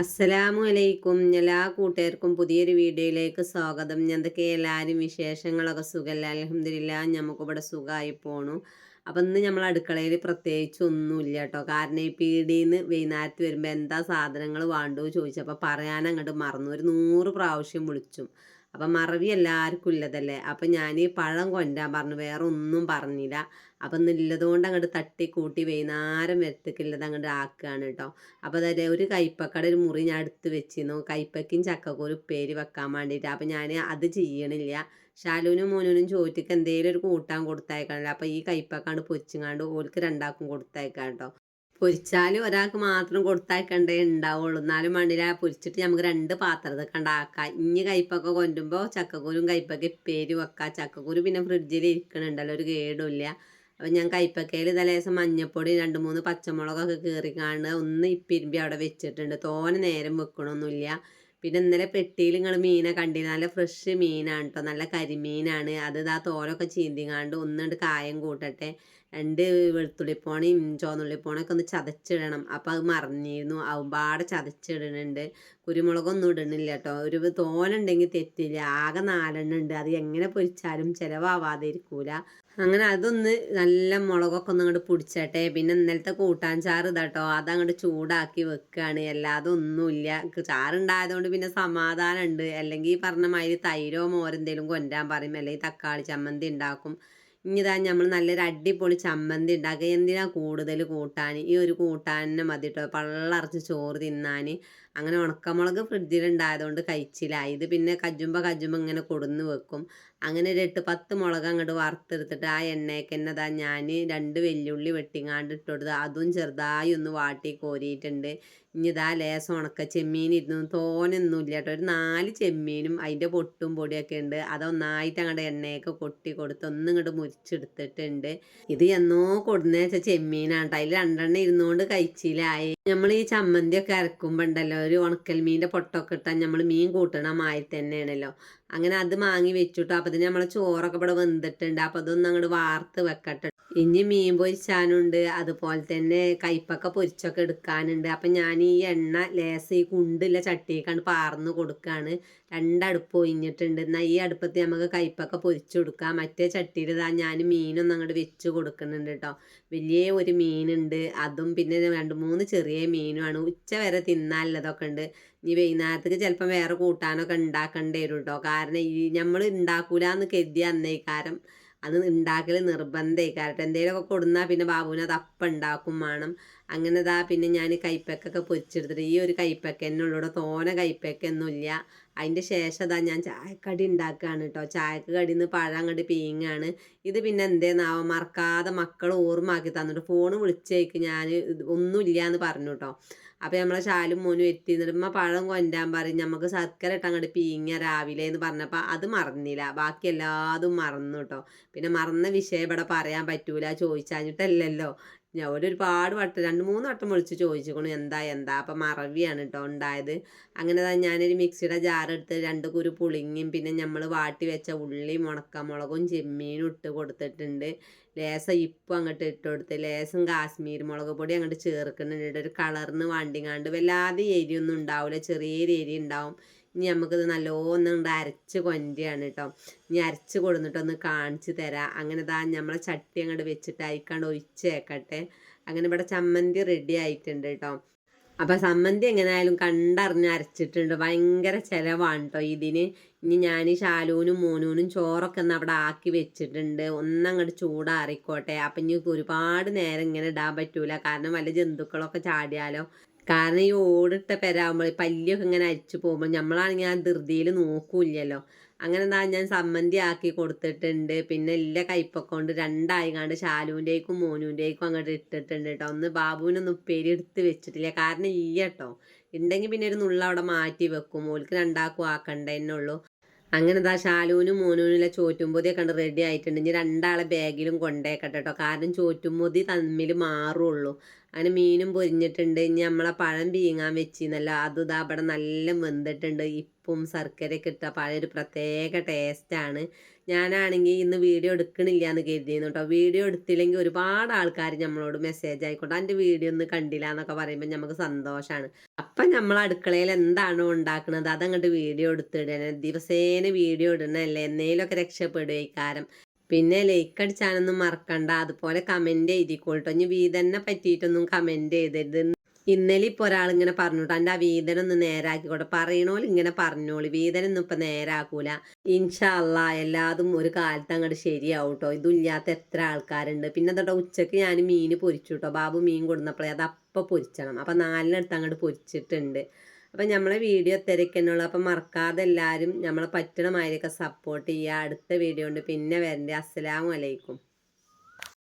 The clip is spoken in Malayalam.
അസ്സലാമു അലൈക്കും എല്ലാ കൂട്ടുകാർക്കും പുതിയൊരു വീഡിയോയിലേക്ക് സ്വാഗതം. എന്തൊക്കെ എല്ലാവരും വിശേഷങ്ങളൊക്കെ സുഖമല്ല അലഹമില്ല നമുക്കിവിടെ സുഖമായി പോണു. അപ്പം ഇന്ന് നമ്മൾ അടുക്കളയിൽ പ്രത്യേകിച്ച് ഒന്നുമില്ല കേട്ടോ. കാരണം ഈ പീടിയിൽ വൈകുന്നേരത്ത് വരുമ്പോൾ എന്താ സാധനങ്ങൾ വേണ്ടു ചോദിച്ചപ്പോൾ പറയാൻ അങ്ങോട്ട് മറന്നു. ഒരു നൂറ് പ്രാവശ്യം വിളിച്ചു. അപ്പം മറവി എല്ലാവർക്കും ഇല്ലതല്ലേ? അപ്പം ഞാൻ പഴം കൊണ്ടാൻ പറഞ്ഞു വേറെ ഒന്നും പറഞ്ഞില്ല. അപ്പം ഇന്നുള്ളതുകൊണ്ട് അങ്ങോട്ട് തട്ടി കൂട്ടി വൈകുന്നേരം വരത്തേക്കുള്ളത് അങ്ങോട്ട് ആക്കുകയാണ് കേട്ടോ അപ്പോൾ അതായത് ഒരു കൈപ്പക്കട ഒരു മുറി ഞാൻ എടുത്ത് വെച്ചിരുന്നു. കൈപ്പക്കും ചക്കക്കൂരും ഉപ്പേരി വെക്കാൻ വേണ്ടിയിട്ട് അപ്പം ഞാൻ അത് ചെയ്യണില്ല. ഷാലുവിനും മോനുവിനും ചോറ്റിക്ക് എന്തെങ്കിലും ഒരു കൂട്ടാൻ കൊടുത്തയക്കാണല്ലോ അപ്പോൾ ഈ കൈപ്പക്കാണ്ട് പൊച്ചിങ്ങാണ്ട് ഓൾക്ക് രണ്ടാക്കും കൊടുത്തയക്കാം കേട്ടോ പൊരിച്ചാൽ ഒരാൾക്ക് മാത്രം കൊടുത്തയക്കണ്ടേ ഉണ്ടാവുള്ളൂ. എന്നാലും മണ്ണില പൊരിച്ചിട്ട് നമുക്ക് രണ്ട് പാത്രത്തിൽ ഉണ്ടാക്കാം ഇനി കയ്പൊക്കെ കൊണ്ടുമ്പോൾ ചക്കക്കൂരും കയ്പൊക്കെ ഇപ്പേരി വെക്കാം. ചക്കക്കൂര് പിന്നെ ഫ്രിഡ്ജിൽ ഇരിക്കണുണ്ടല്ലോ ഒരു കേടുമില്ല അപ്പം ഞാൻ കൈപ്പക്കയിൽ തലേദിവസം മഞ്ഞപ്പൊടി രണ്ട് മൂന്ന് പച്ചമുളകൊക്കെ കീറിക്കാണ്ട് ഒന്ന് ഇപ്പിരുമ്പി അവിടെ വെച്ചിട്ടുണ്ട്. തോനെ നേരം വെക്കണമൊന്നുമില്ല പിന്നെ ഇന്നലെ പെട്ടിയിൽ നിങ്ങൾ മീനെ കണ്ടില്ല നല്ല ഫ്രഷ് മീനാണ് കേട്ടോ നല്ല കരിമീനാണ്. അത് ഇതാ തോലൊക്കെ ചീന്തിങ്ങാണ്ട് ഒന്നുകൊണ്ട് കായം കൂട്ടട്ടെ. രണ്ട് വെളുത്തുള്ളിപ്പോണയും ചുവന്നുള്ളിപ്പോണയൊക്കെ ഒന്ന് ചതച്ചിടണം. അപ്പോൾ അത് മറിഞ്ഞിരുന്നു. ആവുമ്പാടെ ചതച്ചിടുന്നുണ്ട് കുരുമുളകൊന്നും ഇടണില്ല കേട്ടോ ഒരു തോനുണ്ടെങ്കിൽ തെറ്റില്ല. ആകെ നാലെണ്ണം ഉണ്ട്. അത് എങ്ങനെ പൊരിച്ചാലും ചിലവാവാതെ ഇരിക്കൂല അങ്ങനെ അതൊന്ന് നല്ല മുളകൊക്കെ ഒന്ന് അങ്ങോട്ട് പിടിച്ചട്ടെ. പിന്നെ ഇന്നലത്തെ കൂട്ടാൻ ചാറ് ഇതാട്ടോ അതങ്ങോട്ട് ചൂടാക്കി വെക്കുകയാണ് അല്ലാതെ ഒന്നുമില്ല ചാറുണ്ടായതുകൊണ്ട് പിന്നെ സമാധാനമുണ്ട് അല്ലെങ്കിൽ പറഞ്ഞ മാതിരി തൈരോ മോരെന്തേലും കൊണ്ടാൻ പറയും. അല്ലെങ്കിൽ തക്കാളി ചമ്മന്തി ഉണ്ടാക്കും ഇനിതാ നമ്മൾ നല്ലൊരു അടിപൊളി ചമ്മന്തി ഉണ്ടാക്കുക എന്തിനാ കൂടുതൽ കൂട്ടാൻ ഈ ഒരു കൂട്ടാനെ മതി കേട്ടോ പള്ളറച്ച് ചോറ് തിന്നാൻ അങ്ങനെ ഉണക്കമുളക് ഫ്രിഡ്ജിലുണ്ടായതുകൊണ്ട് കഴിച്ചില്ല. ഇത് പിന്നെ കജുമ്പ കജുമ്പ ഇങ്ങനെ കൊടുന്ന് വെക്കും. അങ്ങനെ ഒരു എട്ട് പത്ത് മുളക് അങ്ങോട്ട് വറുത്തെടുത്തിട്ട് ആ എണ്ണയ്ക്ക് തന്നെ അതാ ഞാൻ രണ്ട് വെല്ലുള്ളി വെട്ടിങ്ങാണ്ട് ഇട്ടുകൊടുത്ത് അതും ചെറുതായി ഒന്ന് വാട്ടി കോരിയിട്ടുണ്ട്. ഇനി ഇതാ ലേസം ഉണക്ക ചെമ്മീൻ ഇരുന്നു. തോനൊന്നും ഇല്ല കേട്ടോ. ഒരു നാല് ചെമ്മീനും അതിന്റെ പൊട്ടും പൊടിയൊക്കെ ഉണ്ട്. അതൊന്നായിട്ട് അങ്ങോട്ട് എണ്ണയൊക്കെ കൊട്ടി കൊടുത്ത് ഒന്നും ഇങ്ങോട്ട് മുരിച്ചെടുത്തിട്ടുണ്ട്. ഇത് എന്നോ കൊടുന്നേച്ച ചെമ്മീനാണ് കേട്ടോ. അതിൽ രണ്ടെണ്ണം ഇരുന്നുകൊണ്ട് കഴിച്ചില്ലായി നമ്മൾ ഈ ചമ്മന്തിയൊക്കെ അരക്കുമ്പോൾ ഉണ്ടല്ലോ ഒരു ഉണക്കൽ മീന്റെ പൊട്ടൊക്കെ ഇട്ടാൽ നമ്മൾ മീൻ കൂട്ടണ മായി തന്നെയാണല്ലോ. അങ്ങനെ അത് മാങ്ങി വെച്ചിട്ടു അപ്പം തന്നെ നമ്മളെ ചോറൊക്കെ ഇവിടെ വെന്തിട്ടുണ്ട്. അപ്പം അതൊന്നും അങ്ങോട്ട് വാർത്ത് വെക്കട്ടെ ഇനി മീൻ പൊരിച്ചാനുണ്ട്. അതുപോലെ തന്നെ കയ്പൊക്കെ പൊരിച്ചൊക്കെ എടുക്കാനുണ്ട്. അപ്പം ഞാൻ ഈ എണ്ണ ലേസ് ഈ കുണ്ടില്ല ചട്ടിയേക്കാണ് പാർന്ന് കൊടുക്കുകയാണ് രണ്ടടുപ്പ് ഒഴിഞ്ഞിട്ടുണ്ട്. എന്നാൽ ഈ അടുപ്പത്ത് നമുക്ക് കയ്പൊക്കെ പൊരിച്ചു കൊടുക്കാം. മറ്റേ ചട്ടിയിൽ ഇതാ ഞാൻ മീനൊന്നും അങ്ങോട്ട് വെച്ച് കൊടുക്കുന്നുണ്ട് കേട്ടോ വലിയ ഒരു മീനുണ്ട്. അതും പിന്നെ രണ്ട് മൂന്ന് ചെറിയ മീനുമാണ്. ഉച്ച വരെ തിന്നാനുള്ളതൊക്കെ ഉണ്ട് ഇനി വൈകുന്നേരത്തേക്ക് ചിലപ്പം വേറെ കൂട്ടാനൊക്കെ ഉണ്ടാക്കേണ്ടി വരും കേട്ടോ കാരണം ഈ നമ്മൾ ഉണ്ടാക്കൂല എന്ന് കരുതിയ അന്നേക്കാരം അത് ഉണ്ടാക്കൽ നിർബന്ധമായി കാരണം എന്തെങ്കിലുമൊക്കെ കൊടുന്നാൽ പിന്നെ ബാബുവിന് അത് അപ്പം ഉണ്ടാക്കും വേണം. അങ്ങനെ ഇതാ പിന്നെ ഞാൻ കൈപ്പക്കൊക്കെ പൊരിച്ചെടുത്തിട്ട് ഈ ഒരു കൈപ്പക്ക തന്നെ ഉള്ളൂ. തോന കൈപ്പക്കൊന്നുമില്ല അതിന്റെ ശേഷം അതാ ഞാൻ ചായക്കടി ഉണ്ടാക്കുകയാണ് കേട്ടോ ചായക്ക് കടി നിന്ന് പഴം പീങ്ങാണ്. ഇത് പിന്നെ എന്തേന്നാവോ മറക്കാതെ മക്കൾ ഓർമ്മാക്കി തന്നിട്ട് ഫോൺ വിളിച്ചേക്ക് ഞാൻ ഒന്നുമില്ല എന്ന് പറഞ്ഞു കേട്ടോ അപ്പോൾ നമ്മളെ ശാലും മോനും എത്തി ഉമ്മ പഴം കൊണ്ടാൻ പറയും നമുക്ക് ശർക്കര ഇട്ട് അങ്ങോട്ട് പീങ്ങ രാവിലെ എന്ന് പറഞ്ഞപ്പോൾ അത് മറന്നില്ല. ബാക്കി എല്ലാതും മറന്നു കേട്ടോ പിന്നെ മറന്ന വിഷയം ഇവിടെ പറയാൻ പറ്റൂല ചോദിച്ചാഞ്ഞിട്ടല്ലല്ലോ. ഞാൻ ഒരുപാട് വട്ടം രണ്ട് മൂന്ന് വട്ടം വിളിച്ച് ചോദിച്ചിരിക്കണു എന്താ എന്താ? അപ്പം മറവിയാണ് കേട്ടോ ഉണ്ടായത്. അങ്ങനെ തന്നെ ഞാനൊരു മിക്സിയുടെ ജാറെടുത്ത് രണ്ട് കുരു പുളിങ്ങിയും പിന്നെ നമ്മൾ വാട്ടി വെച്ച ഉള്ളിയും ഉണക്കമുളകും ചെമ്മീനും ഇട്ട് കൊടുത്തിട്ടുണ്ട്. ലേസം ഇപ്പം അങ്ങോട്ട് ഇട്ട് കൊടുത്ത് ലേസം കാശ്മീർ മുളക് പൊടി അങ്ങോട്ട് ചേർക്കുന്നുണ്ട്. ഒരു കളറിന് വണ്ടിങ്ങാണ്ട് വല്ലാതെ എരിയൊന്നും ഉണ്ടാവില്ല ചെറിയൊരു എരി ഉണ്ടാവും. ഇനി നമുക്കിത് നല്ലോണം അരച്ച് കൊണ്ടുകയാണ് കേട്ടോ ഇനി അരച്ച് കൊടുന്നിട്ടൊന്ന് കാണിച്ച് തരാം. അങ്ങനെ ഇതാ നമ്മളെ ചട്ടി അങ്ങോട്ട് വെച്ചിട്ട് അയക്കാണ്ട് ഒഴിച്ചേക്കട്ടെ. അങ്ങനെ ഇവിടെ ചമ്മന്തി റെഡി ആയിട്ടുണ്ട് കേട്ടോ അപ്പം സമ്മന്തി എങ്ങനെയായാലും കണ്ടറിഞ്ഞ് അരച്ചിട്ടുണ്ട്. ഭയങ്കര ചിലവാണ് കേട്ടോ ഇതിന്. ഇനി ഞാൻ ശാലൂനും മോനൂനും ചോറൊക്കെ ഒന്ന് അവിടെ ആക്കി വെച്ചിട്ടുണ്ട്. ഒന്നങ്ങോട്ട് ചൂടാറിക്കോട്ടെ. അപ്പം ഇനി ഒരുപാട് നേരം ഇങ്ങനെ ഇടാൻ പറ്റൂല. കാരണം വല്ല ജന്തുക്കളൊക്കെ ചാടിയാലോ. കാരണം ഈ ഓടിട്ട പെരാകുമ്പോൾ പല്ലിയൊക്കെ ഇങ്ങനെ അരിച്ചു പോകുമ്പോൾ നമ്മളാണെങ്കിൽ ആ ധൃതിയിൽ നോക്കൂല്ലല്ലോ. അങ്ങനെ എന്താ ഞാൻ സമ്മന്തി ആക്കി കൊടുത്തിട്ടുണ്ട്. പിന്നെ എല്ലാ കയ്പൊക്കെ കൊണ്ട് രണ്ടായി കണ്ട് ശാലുവിന്റെക്കും മോനുവിന്റെക്കും അങ്ങോട്ട് ഇട്ടിട്ടുണ്ട് കേട്ടോ ഒന്ന് ബാബുവിനൊന്നും ഉപ്പേരി എടുത്ത് വെച്ചിട്ടില്ല. കാരണം ഈ കേട്ടോ ഉണ്ടെങ്കിൽ പിന്നെ ഒരു നുള്ള അവിടെ മാറ്റി വെക്കും. ഓൾക്ക് രണ്ടാക്കും ആക്കണ്ടേന്നുള്ളൂ അങ്ങനെ ഇതാ ശാലുവിനും മോനൂനുള്ള ചോറ്റുമ്പൊതിയൊക്കെ കണ്ട് റെഡി ആയിട്ടുണ്ട്. ഇനി രണ്ടാളെ ബാഗിലും കൊണ്ടേക്കട്ടെ കേട്ടോ കാരണം ചോറ്റുമ്പോതി തമ്മിൽ മാറുള്ളൂ. അങ്ങനെ മീനും പൊരിഞ്ഞിട്ടുണ്ട്. ഇനി നമ്മളെ പഴം പീങ്ങാൻ വെച്ചിരുന്നല്ലോ അതും ഇതാ അവിടെ നല്ല വെന്തിട്ടുണ്ട്. ഇപ്പും ശർക്കരയൊക്കെ ഇട്ട പഴം ഒരു പ്രത്യേക ടേസ്റ്റാണ് ഞാനാണെങ്കിൽ ഇന്ന് വീഡിയോ എടുക്കണില്ല എന്ന് കരുതിയിരുന്നു കേട്ടോ വീഡിയോ എടുത്തില്ലെങ്കിൽ ഒരുപാട് ആൾക്കാർ നമ്മളോട് മെസ്സേജ് ആയിക്കോട്ടെ. എന്റെ വീഡിയോ ഒന്ന് കണ്ടില്ല എന്നൊക്കെ പറയുമ്പോൾ നമുക്ക് സന്തോഷമാണ് അപ്പം നമ്മൾ അടുക്കളയിൽ എന്താണോ ഉണ്ടാക്കുന്നത് അതങ്ങോട്ട് വീഡിയോ എടുത്തിടണേ. ദിവസേന വീഡിയോ ഇടണല്ലേ. എന്നേലൊക്കെ രക്ഷപ്പെടുകയും പിന്നെ ലൈക്ക് അടിച്ചാനൊന്നും മറക്കണ്ട. അതുപോലെ കമന്റ് എഴുതിക്കോട്ടോ ഇനി വീതനെ പറ്റിയിട്ടൊന്നും കമന്റ് ചെയ്തരുത് ഇന്നലെ ഇപ്പോൾ ഒരാളിങ്ങനെ പറഞ്ഞോട്ടോ എന്റെ ആ വീതനൊന്ന് നേരാക്കിക്കോട്ടെ. പറയണോൽ ഇങ്ങനെ പറഞ്ഞോളി. വീതനൊന്നും ഇപ്പം നേരാക്കൂല. ഇൻഷല്ല എല്ലാതും ഒരു കാലത്ത് അങ്ങോട്ട് ശരിയാവും കേട്ടോ ഇതില്ലാത്ത എത്ര ആൾക്കാരുണ്ട്. പിന്നെ തൊട്ടോ ഉച്ചയ്ക്ക് ഞാൻ മീൻ പൊരിച്ചു കേട്ടോ ബാബു മീൻ കൊടുന്നപ്പോഴേ അത് അപ്പം പൊരിച്ചണം. അപ്പം നാലിനടുത്ത് അങ്ങോട്ട് പൊരിച്ചിട്ടുണ്ട്. അപ്പം നമ്മളെ വീഡിയോ തിരക്കുന്നുള്ളൂ അപ്പം മറക്കാതെ എല്ലാവരും നമ്മളെ പറ്റണമായിരിക്കും സപ്പോർട്ട് ചെയ്യുക. അടുത്ത വീഡിയോ ഉണ്ട് പിന്നെ വരണ്ടേ. അസ്സലാമു അലൈക്കും.